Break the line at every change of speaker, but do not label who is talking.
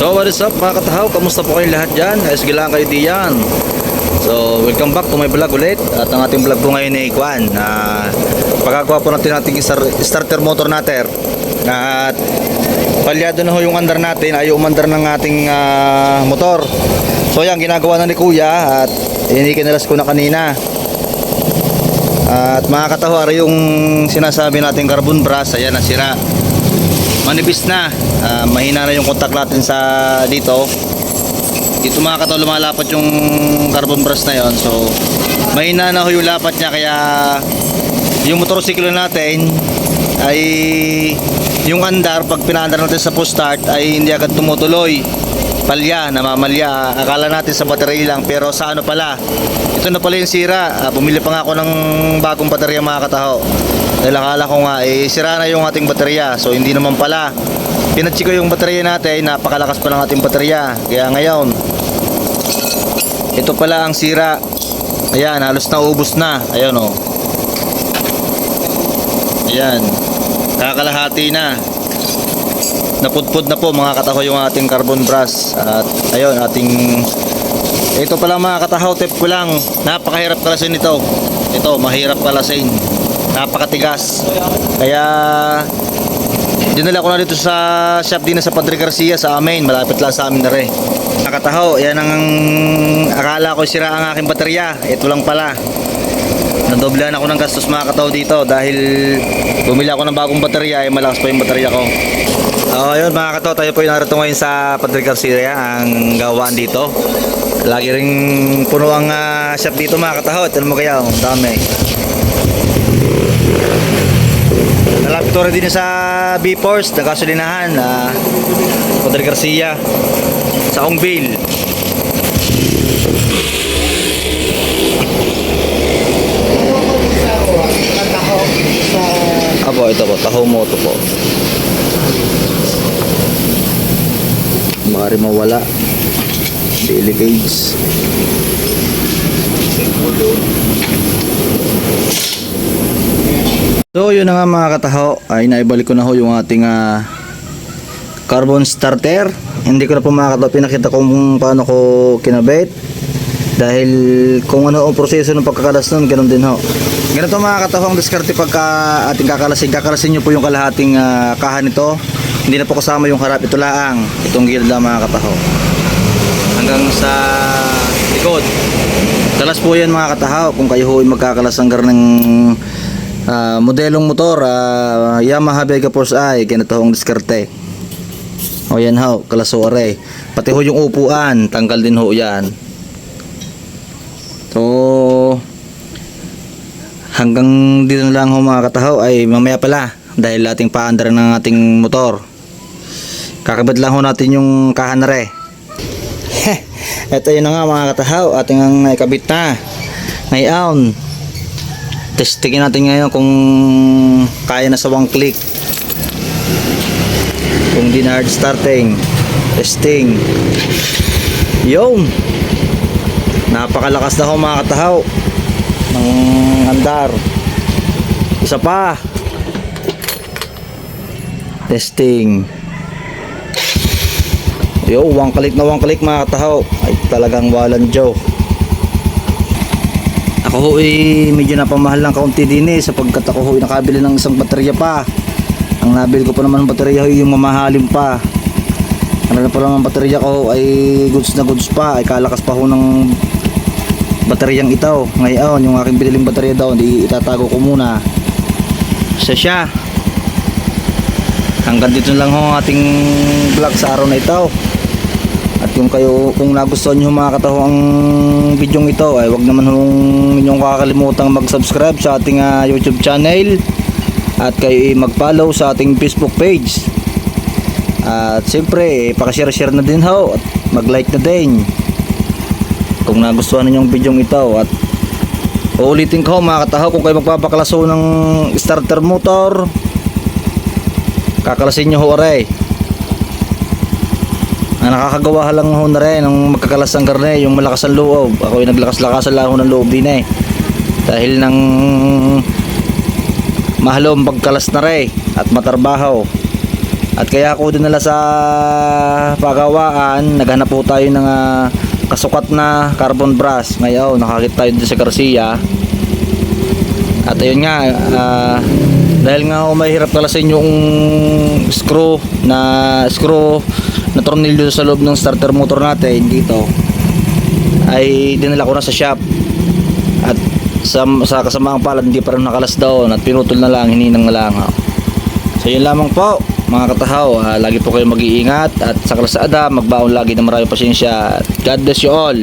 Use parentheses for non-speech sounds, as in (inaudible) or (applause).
So what is up mga katahaw? Kamusta po kayong lahat dyan? Ayos gilang kayo diyan. So welcome back to my vlog ulit. At ang ating vlog po ngayon ay Kwan. Na pagkagawa po natin ating star- starter motor natin. At palyado na ho yung andar natin. Ayaw umandar ng ating ah, motor. So yan ginagawa na ni Kuya. At inikinalas ko na kanina. At mga katahaw, ari yung sinasabi nating carbon brass. Ayan nasira manipis na. Ah, mahina na yung contact natin sa dito. Dito mga kataw lumalapat yung carbon brush na yon so mahina na ho yung lapat niya. Kaya yung motorsiklo natin ay yung andar pag pinaandar natin sa push start ay hindi agad tumutuloy. Palya, namamalya. Akala natin sa battery lang pero sa ano pala? Ito na pala yung sira. Ah, bumili pa nga ako ng bagong baterya mga kataho dahil akala ko nga eh sira na yung ating baterya. So hindi naman pala. Pinacheck ko yung baterya natin napakalakas pa ng ating baterya. Kaya ngayon ito pala ang sira. Ayan halos naubos na. Ayan o ayan kakalahati na. Napudpud na po mga kataho yung ating carbon brush at ayun ating ito pala mga katahaw tip ko lang. Napakahirap kalasin ito. Ito mahirap kalasin napakatigas. Kaya dinala ko na dito sa shop din sa Padre Garcia sa amin malapit lang sa amin na rin. Nakatahaw yan ang akala ko sira ang aking baterya. Ito lang pala. Nadoblehan ako ng gastos mga kataw dito. Dahil bumili ako ng bagong baterya ay malakas pa yung baterya ko. Oh, ayun mga kataw, tayo po yung narito ngayon sa Padre Garcia, ang gawaan dito. Lagi ring puno ang ah, shop dito mga kataho. Ito mo kaya, ang dami. Nalapit ko rin din sa B-Force, na gasolinahan, na Padre Garcia, sa Ongbil. Apo, ito po, Tahoe Moto po. Maaari mawala. Daily cage. So yun na nga mga kataho ay naibalik ko na ho yung ating ah, carbon starter. Hindi ko na po mga kataho pinakita kung paano ko kinabit. Dahil kung ano ang proseso ng pagkakalas nun, ganun din ho. Ganito mga kataho ang diskarte pagka ating kakalasin. Kakalasin nyo po yung kalahating ah, kahan nito. Hindi na po kasama yung harap. Ito laang. Itong gilda mga kataho. Hanggang sa likod. Talas po yan mga katahaw kung kayo ho ay magkakalasanggar ng ah, modelong motor ah, Yamaha Vega Force I ganito hong diskarte. O yan ho kalaso are pati ho yung upuan tanggal din ho yan. So hanggang dito na lang ho mga katahaw. Ay mamaya pala dahil ating paandar ng ating motor. Kakabit lang ho natin yung kahanare ito (laughs) yun na nga mga katahaw, ating ang naikabit na. Ngayon, testingin natin ngayon kung kaya na sa one click. Kung di na hard starting. Testing. Yun. Napakalakas na ho mga katahaw. Ng andar. Isa pa. Testing. Yo, one click na one click mga katahaw. Ay talagang walang Joe. Ako ho eh, medyo napamahal ng kaunti din eh sapagkat ako ho nakabili ng isang baterya pa. Ang nabili ko pa naman ng baterya ho yung mamahalin pa. Ano na pa lang ang baterya ko ay goods na goods pa. Ay kalakas pa ho ng bateryang ito. Ngayon, yung aking biniling baterya daw, hindi itatago ko muna. Siya siya. Hanggang dito lang ho ang ating vlog sa araw na ito. Kung kayo kung nagustuhan niyo mga kataho ang video ito ay wag naman hong ninyong kakalimutan mag-subscribe sa ating ah, YouTube channel at kayo ay mag-follow sa ating Facebook page. At siyempre, eh, paka-share-share na din ho at mag-like na din. Kung nagustuhan niyo yung video ito at uulitin ko mga kataho kung kayo magpapaklaso ng starter motor kakalasin nyo ho aray ang nakakagawa lang ho na rin ng magkakalas ng karne yung malakas ang loob ako yung naglakas-lakasan lang ho ng loob din eh dahil ng mahalo ang pagkalas na rin at matarbaho At kaya ako dinala sa pagawaan, naghanap po tayo ng ah, kasukat na carbon brass. Ngayon, nakakita tayo dito sa Garcia. At ayun nga, ah, dahil nga ako mahirap kalasin yung screw na screw na tornilyo sa loob ng starter motor natin dito ay dinala ko na sa shop. At sa, sa kasamaang palad hindi pa rin nakalas doon at pinutol na lang hininang na lang. So yun lamang po mga katahaw. Ah, lagi po kayo mag-iingat at sa kalsada magbaon lagi ng maraming pasensya. God bless you all